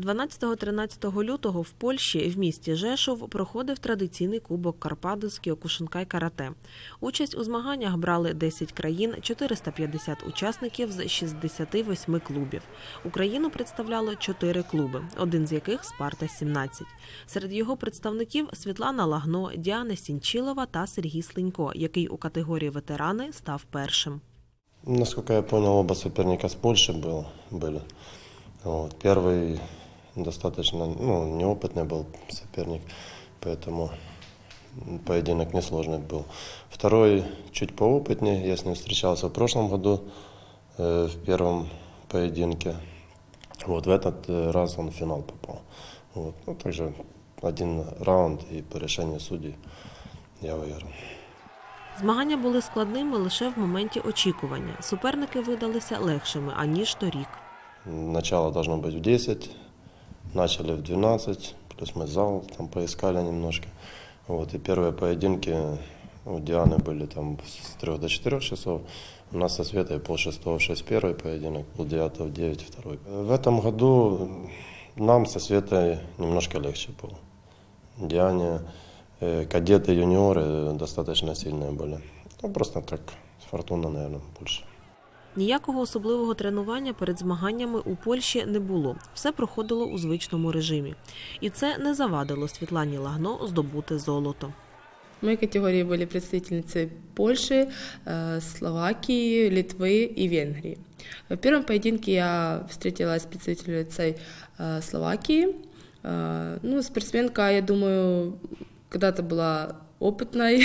12-13 лютого в Польщі в місті Жешов проходив традиційний кубок Карпат з Кіокушинкай карате. Участь у змаганнях брали 10 країн, 450 учасників з 68 клубів. Україну представляло 4 клуби, один з яких Спарта 17. Серед його представників Світлана Лагно, Діана Сінчилова та Сергій Слинько, який у категорії ветерани став першим. Насколько я понял, оба соперника с Польши был, были. Вот. Первый достаточно ну, неопытный был соперник, поэтому поединок несложный был. Второй чуть поопытнее, я с ним встречался в прошлом году э, в первом поединке. Вот, в этот э, раз он в финал попал. Вот. Ну, также один раунд и по решению судей я выиграл. Змагання були складними лише в моменті очікування. Суперники видалися легшими аніж торік. Начало должно быть в 10, начали в 12, плюс мы зал там поискали немножко. Вот, и первые поединки у Дианы были там с 3 до 4 часов. У нас со Светой пол шестого 6 первый поединок, пол девятого 9 второй. В этом году нам со Светой немножко легче было. Диане э, кадеты, юниоры достаточно сильные были. Ну, просто так, фортуна, наверное, больше. Ніякого особливого тренування перед змаганнями у Польщі не було. Все проходило у звичному режимі. І це не завадило Світлані Лагно здобути золото. В моей категории были представительницы Польши, э, Словакии, Литвы и Венгрии. В первом поединке я встретилась с представительницей э, Словакии. Э, Ну, спортсменка, я думаю, когда-то была Опытной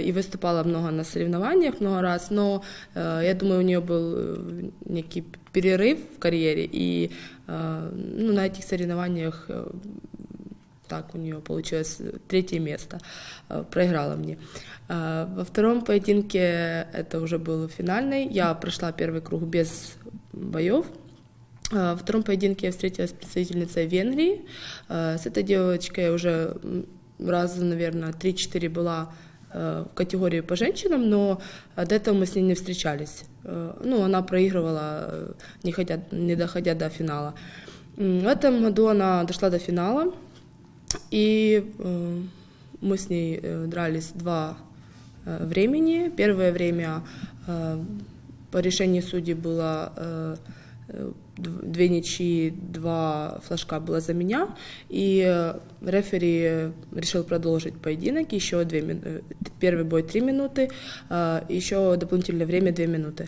и выступала много на соревнованиях, много раз, но я думаю, у нее был некий перерыв в карьере, и ну, на этих соревнованиях э, так у нее получилось третье место, э, проиграла мне. Э, Во втором поединке, это уже был финальный, я прошла первый круг без боев. Во втором поединке я встретилась с представительницей Венгрии. С этой девочкой я уже раза, наверное, 3-4 была э, в категории по женщинам, но э, до этого мы с ней не встречались. Э, Ну, она проигрывала, э, не, хотя, не доходя до финала. М, В этом году она дошла до финала, и э, мы с ней э, дрались два э, времени. Первое время э, по решению судей было э, э, дв- две ничьи, два флажка было за меня, и э, рефери решил продолжить поединок, еще две мин- э, первый бой три минуты, э, еще дополнительное время две минуты.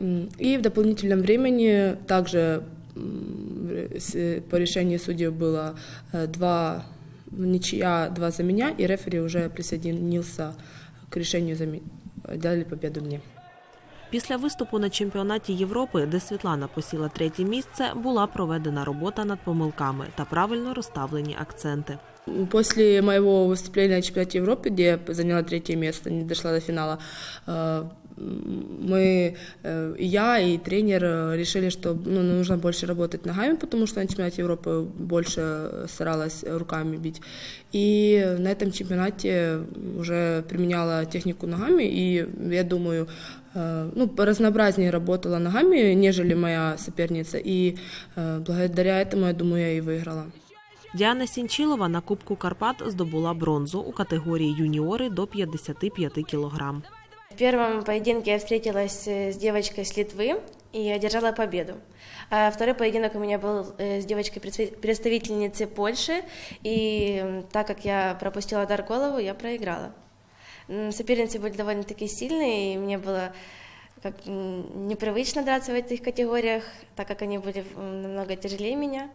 М, И в дополнительном времени также м, с- по решению судей было э, два ничья, два за меня, и рефери уже присоединился к решению за меня. Дали победу мне. Після виступу на чемпіонаті Європи, де Світлана посіла третє місце, була проведена робота над помилками та правильно розставлені акценти. После моего выступления на чемпионате Европы, где я заняла третье место, не дошла до финала, э, мы, э, и я и тренер э, решили, что ну, нужно больше работать ногами, потому что на чемпионате Европы больше старалась руками бить. И на этом чемпионате уже применяла технику ногами, и я думаю, э, ну, разнообразнее работала ногами, нежели моя соперница, и э, благодаря этому, я думаю, я и выиграла. Діана Сінчилова на Кубку Карпат здобула бронзу у категорії юніори до 55 кілограм. В первом поединке я встретилась э, с девочкой с Литвы и одержала победу. А второй поединок у меня был э, с девочкой представ- представительницей Польши, и м, так как я пропустила удар в голову, я проиграла. М, Соперницы были довольно-таки сильные, и мне было как м, непривычно драться в этих категориях, так как они были м, намного тяжелее меня.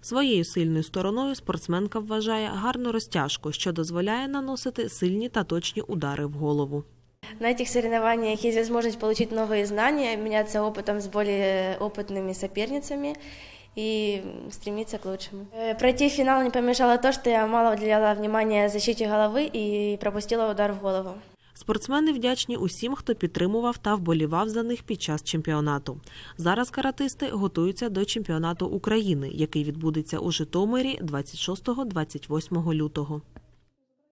Своєю сильною стороною спортсменка вважає гарну розтяжку, що дозволяє наносити сильні та точні удари в голову. На этих соревнованиях есть возможность получить новые знания, меняться опытом с более опытными соперницами и стремиться к лучшему. Э, Пройти финал не помешало то, что я мало уделяла внимания защите головы и пропустила удар в голову. Спортсмени вдячні усім, хто підтримував та вболівав за них під час чемпіонату. Зараз каратисти готуються до чемпіонату України, який відбудеться у Житомирі 26-28 лютого.